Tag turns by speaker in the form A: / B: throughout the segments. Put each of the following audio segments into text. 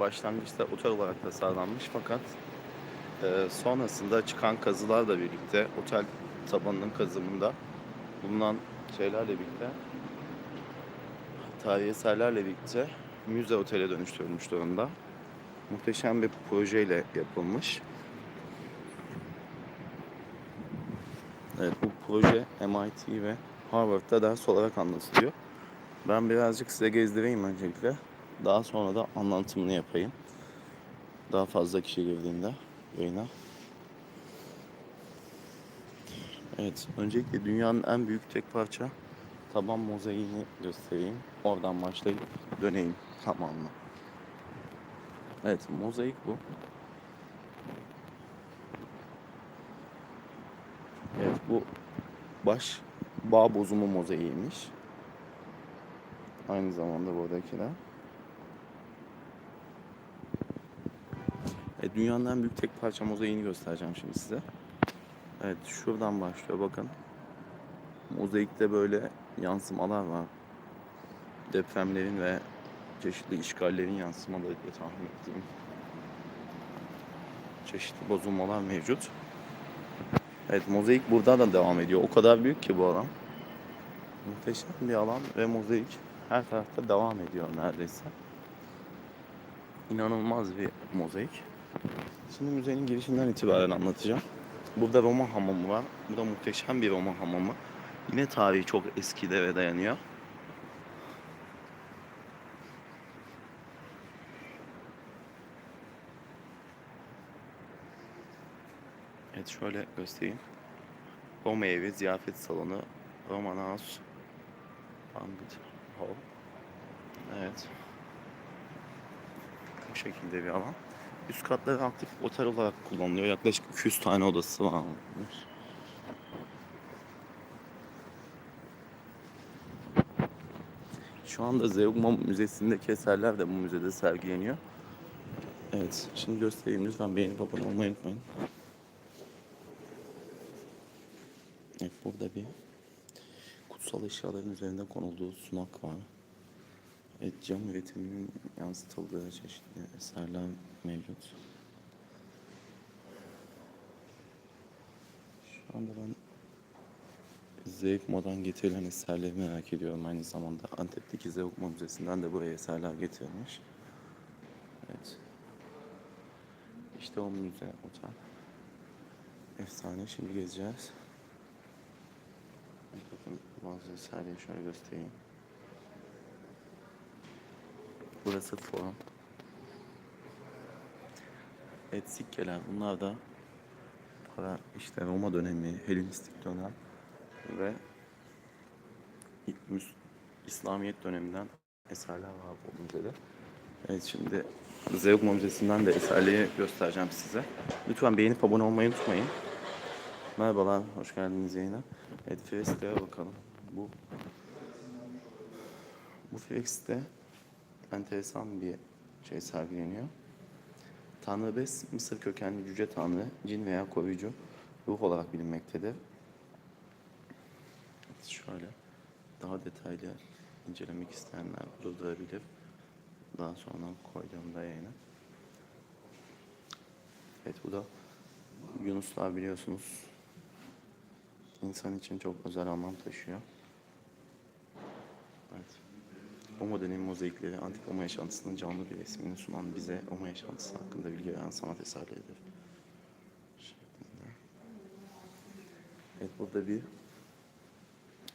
A: başlangıçta otel olarak tasarlanmış fakat e, sonrasında çıkan kazılarla birlikte otel tabanının kazımında bulunan şeylerle birlikte tarihi eserlerle birlikte müze otele dönüştürülmüş durumda. Muhteşem bir projeyle yapılmış. Evet bu proje MIT ve Harvard'da ders olarak anlatılıyor. Ben birazcık size gezdireyim öncelikle. Daha sonra da anlatımını yapayım. Daha fazla kişi girdiğinde yayına. Evet, öncelikle dünyanın en büyük tek parça taban mozaiğini göstereyim. Oradan başlayıp döneyim tamamına. Evet, mozaik bu. Evet, bu baş bağ bozumu mozaiğiymiş. Aynı zamanda buradakiler. E, dünyanın en büyük tek parça mozaiğini göstereceğim şimdi size. Evet şuradan başlıyor bakın. Mozaikte böyle yansımalar var. Depremlerin ve çeşitli işgallerin yansımaları diye tahmin ettiğim çeşitli bozulmalar mevcut. Evet mozaik burada da devam ediyor. O kadar büyük ki bu alan. Muhteşem bir alan ve mozaik her tarafta devam ediyor neredeyse. İnanılmaz bir mozaik. Şimdi müzenin girişinden itibaren anlatacağım. Burada Roma hamamı var. Bu da muhteşem bir Roma hamamı. Yine tarihi çok eskide ve dayanıyor. Evet şöyle göstereyim. Roma evi, ziyafet salonu, Roman House, Banquet Hall. Evet. Bu şekilde bir alan. Üst katları aktif otel olarak kullanılıyor. Yaklaşık 200 tane odası varmış. Şu anda Zeugma Müzesi'ndeki eserler de bu müzede sergileniyor. Evet, şimdi göstereyim. Lütfen beğenip abone olmayı unutmayın. Evet, burada bir kutsal eşyaların üzerinde konulduğu sunak var. Evet, cam üretiminin yansıtıldığı çeşitli eserler mevcut. Şu anda ben Zeugma'dan getirilen eserleri merak ediyorum. Aynı zamanda Antep'teki Zeugma Müzesi'nden de buraya eserler getirilmiş. Evet. İşte o müze, otel. Efsane. Şimdi gezeceğiz. Bakın bazı eserleri şöyle göstereyim. Burası forum. Evet sikkeler bunlar da para işte Roma dönemi, Helenistik dönem ve İslamiyet döneminden eserler var bu müzede. Evet şimdi Zeugma Müzesi'nden de eserleri göstereceğim size. Lütfen beğenip abone olmayı unutmayın. Merhabalar, hoş geldiniz yayına. Evet Freska'ya bakalım. Bu bu Fresk'te enteresan bir şey sergileniyor. Tanrı Bes, Mısır kökenli cüce tanrı, cin veya koruyucu ruh olarak bilinmektedir. Şöyle daha detaylı incelemek isteyenler durdurabilir. Daha sonra koyduğumda yayına. Evet bu da Yunuslar biliyorsunuz insan için çok özel anlam taşıyor. Evet. Roma dönemi mozaikleri antik Roma yaşantısının canlı bir resmini sunan bize Roma yaşantısı hakkında bilgi veren sanat eserleridir. Evet burada bir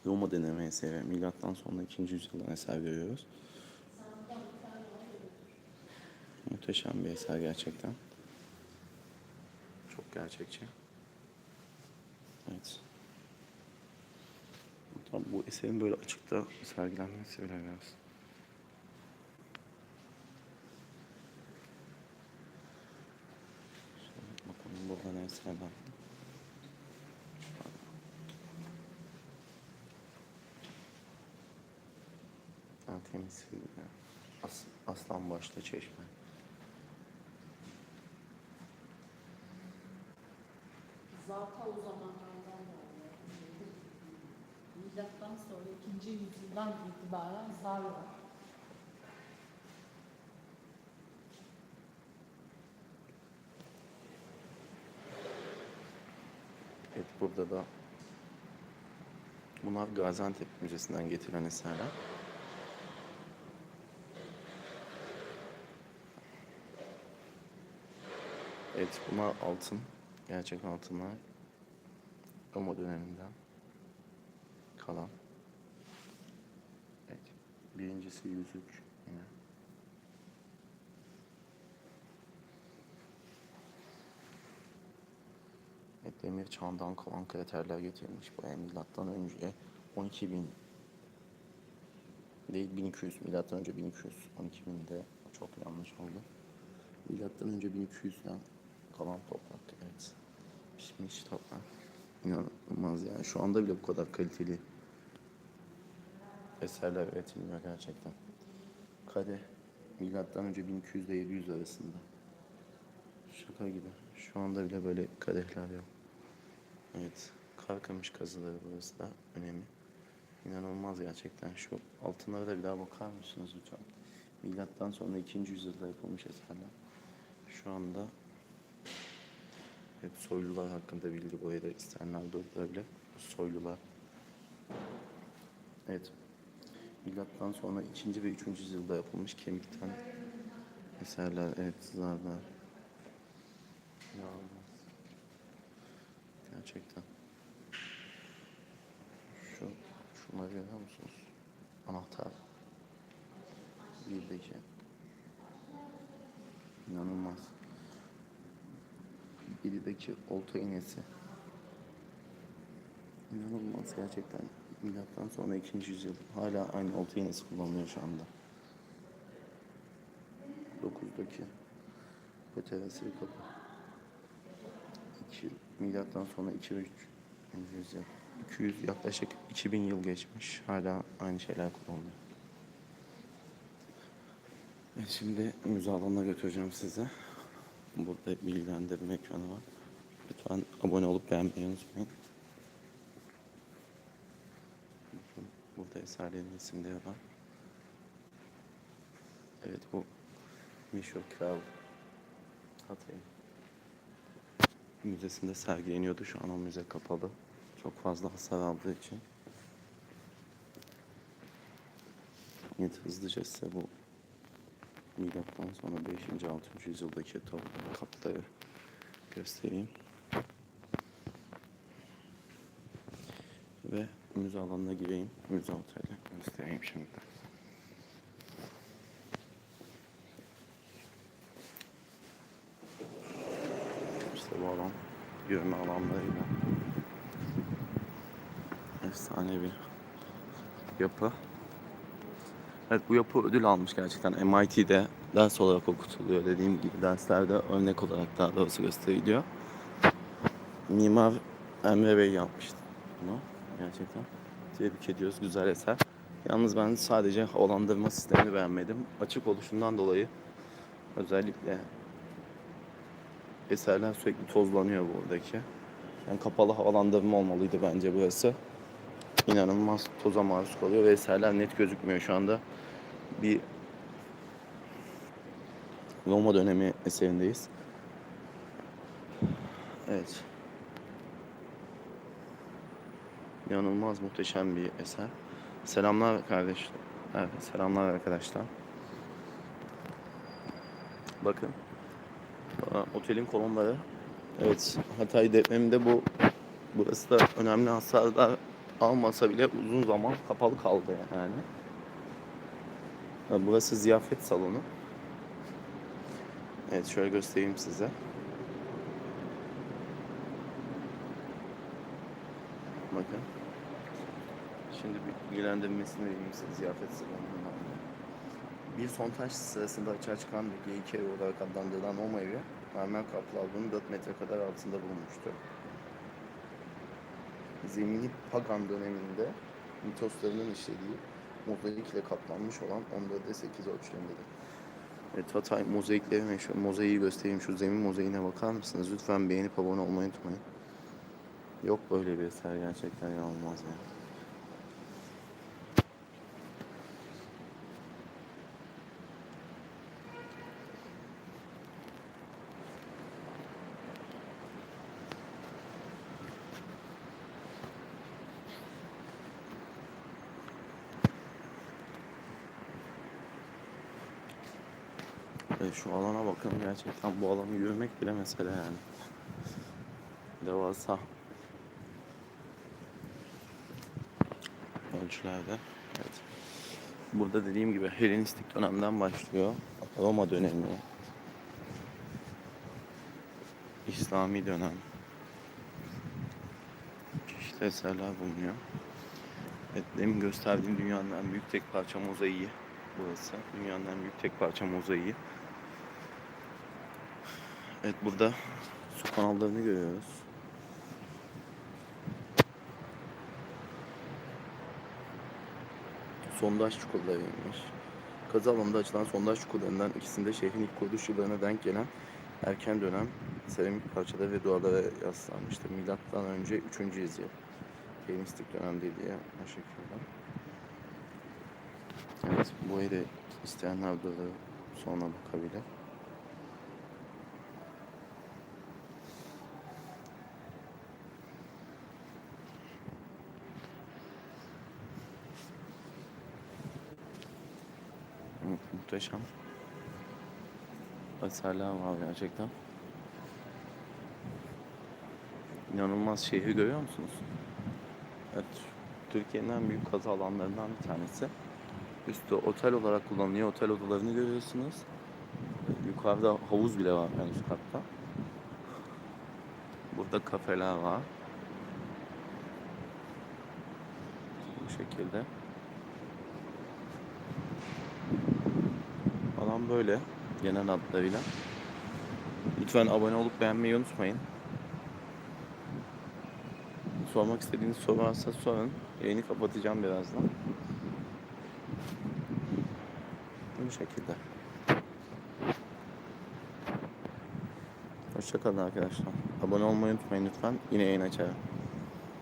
A: Roma dönemi eseri. Milattan sonra 2. yüzyıldan eser görüyoruz. Muhteşem bir eser gerçekten. Çok gerçekçi. Evet. Tam bu eserin böyle açıkta sergilenmesi bile biraz. Bakalım burada ne eserler. Artemis filmi. As, aslan başta çeşme.
B: Zaten o zamanlardan var. ya. milattan sonra 2. yüzyıldan itibaren Zarla
A: Evet burada da bunlar Gaziantep Müzesi'nden getirilen eserler. Evet bunlar altın. Gerçek altınlar. Roma döneminden kalan. Birincisi yüzük yine. Evet, demir çağından kalan kraterler getirilmiş. Buraya milattan önce 12 bin. Değil 1200 milattan önce 1200 12 binde. Çok yanlış oldu. Milattan önce 1200'den kalan toprak evet. Pişmiş toprak. İnanılmaz yani. Şu anda bile bu kadar kaliteli eserler üretilmiyor gerçekten. Kade milattan önce 1200 ile 700 arasında. Şaka gibi. Şu anda bile böyle kadehler yok. Evet. Karkamış kazıları burası da önemli. İnanılmaz gerçekten. Şu altınlara da bir daha bakar mısınız lütfen? Milattan sonra 2. yüzyılda yapılmış eserler. Şu anda hep soylular hakkında bilgi buraya da isteyenler durdurabilir. Soylular. Evet. Milattan sonra 2. ve 3. yüzyılda yapılmış kemikten eserler. Evet, zarlar. İnanılmaz. Gerçekten. Şu, şunları görüyor musunuz? Anahtar. Birdeki. İnanılmaz. Birdeki olta iğnesi. İnanılmaz gerçekten. Milattan sonra 2. yüzyıl. Hala aynı olta iğnesi kullanılıyor şu anda. 9'daki. Peteresi bir kapı. 2 milattan sonra 2 ve 3 yüzyıl. 200 yaklaşık 2000 yıl geçmiş. Hala aynı şeyler kullanılıyor. Şimdi müze alanına götüreceğim sizi. Burada bilgilendirme ekranı var. Lütfen abone olup beğenmeyi unutmayın. Bakın, Burada eserlerin isimleri var. Evet bu meşhur kral Hatay'ın müzesinde sergileniyordu. Şu an o müze kapalı. Çok fazla hasar aldığı için. Evet hızlıca size bu milattan sonra 5. 6. yüzyıldaki top kapları göstereyim. Ve müze alanına gireyim. Müze oteli göstereyim şimdi. İşte bu alan yürüme alanlarıyla efsane bir yapı. Evet bu yapı ödül almış gerçekten. MIT'de ders olarak okutuluyor dediğim gibi derslerde örnek olarak daha doğrusu gösteriliyor. Mimar Emre Bey yapmıştı bunu gerçekten. Tebrik ediyoruz güzel eser. Yalnız ben sadece havalandırma sistemini beğenmedim. Açık oluşundan dolayı özellikle eserler sürekli tozlanıyor buradaki. Yani kapalı havalandırma olmalıydı bence burası. İnanılmaz toza maruz kalıyor ve eserler net gözükmüyor şu anda. Bir Roma dönemi eserindeyiz. Evet. İnanılmaz muhteşem bir eser. Selamlar kardeşler. Evet, selamlar arkadaşlar. Bakın. Otelin kolonları. Evet, Hatay depreminde bu burası da önemli hasarlar almasa bile uzun zaman kapalı kaldı yani. Burası ziyafet salonu. Evet, şöyle göstereyim size. Bakın. Şimdi vereyim size ziyafet salonundan. Bir sondaj sırasında açığa çıkan bir geyik evi olarak adlandırılan o evi mermer kaplı avlunun 4 metre kadar altında bulunmuştu. Zemini Pagan döneminde mitoslarının işlediği mozaik ile kaplanmış olan 14'e 8 ölçülerindedir. Evet Hatay mozaikleri meşhur. Mozaiği göstereyim. Şu zemin mozaiğine bakar mısınız? Lütfen beğenip abone olmayı unutmayın. Yok böyle bir eser gerçekten inanılmaz yani. E, şu alana bakın gerçekten bu alanı yürümek bile mesele yani. Devasa. Ölçülerde. Evet. Burada dediğim gibi Helenistik dönemden başlıyor. Roma dönemi. İslami dönem. Çeşitli eserler bulunuyor. Evet, demin gösterdiğim dünyanın en büyük tek parça mozaiği burası. Dünyanın en büyük tek parça mozaiği. Evet burada su kanallarını görüyoruz. Sondaj çukurlarıymış. Kazı alanında açılan sondaj çukurlarından ikisinde şehrin ilk kuruluş yıllarına denk gelen erken dönem seramik parçaları ve duvarlara yaslanmıştır. Milattan önce 3. yüzyıl. Helenistik dönemde diye o şekilde. Evet, bu yere isteyenler de sonra bakabilir. Evet, muhteşem. Eserler var gerçekten. İnanılmaz şehri görüyor musunuz? Evet, Türkiye'nin en büyük kazı alanlarından bir tanesi. Üstü otel olarak kullanılıyor. Otel odalarını görüyorsunuz. Yukarıda havuz bile var en üst katta. Burada kafeler var. Bu şekilde. Alan böyle genel hatlarıyla. Lütfen abone olup beğenmeyi unutmayın. Sormak istediğiniz soru varsa sorun. Yayını kapatacağım birazdan. Bu şekilde. Hoşçakalın arkadaşlar. Abone olmayı unutmayın lütfen. Yine yayın açarım.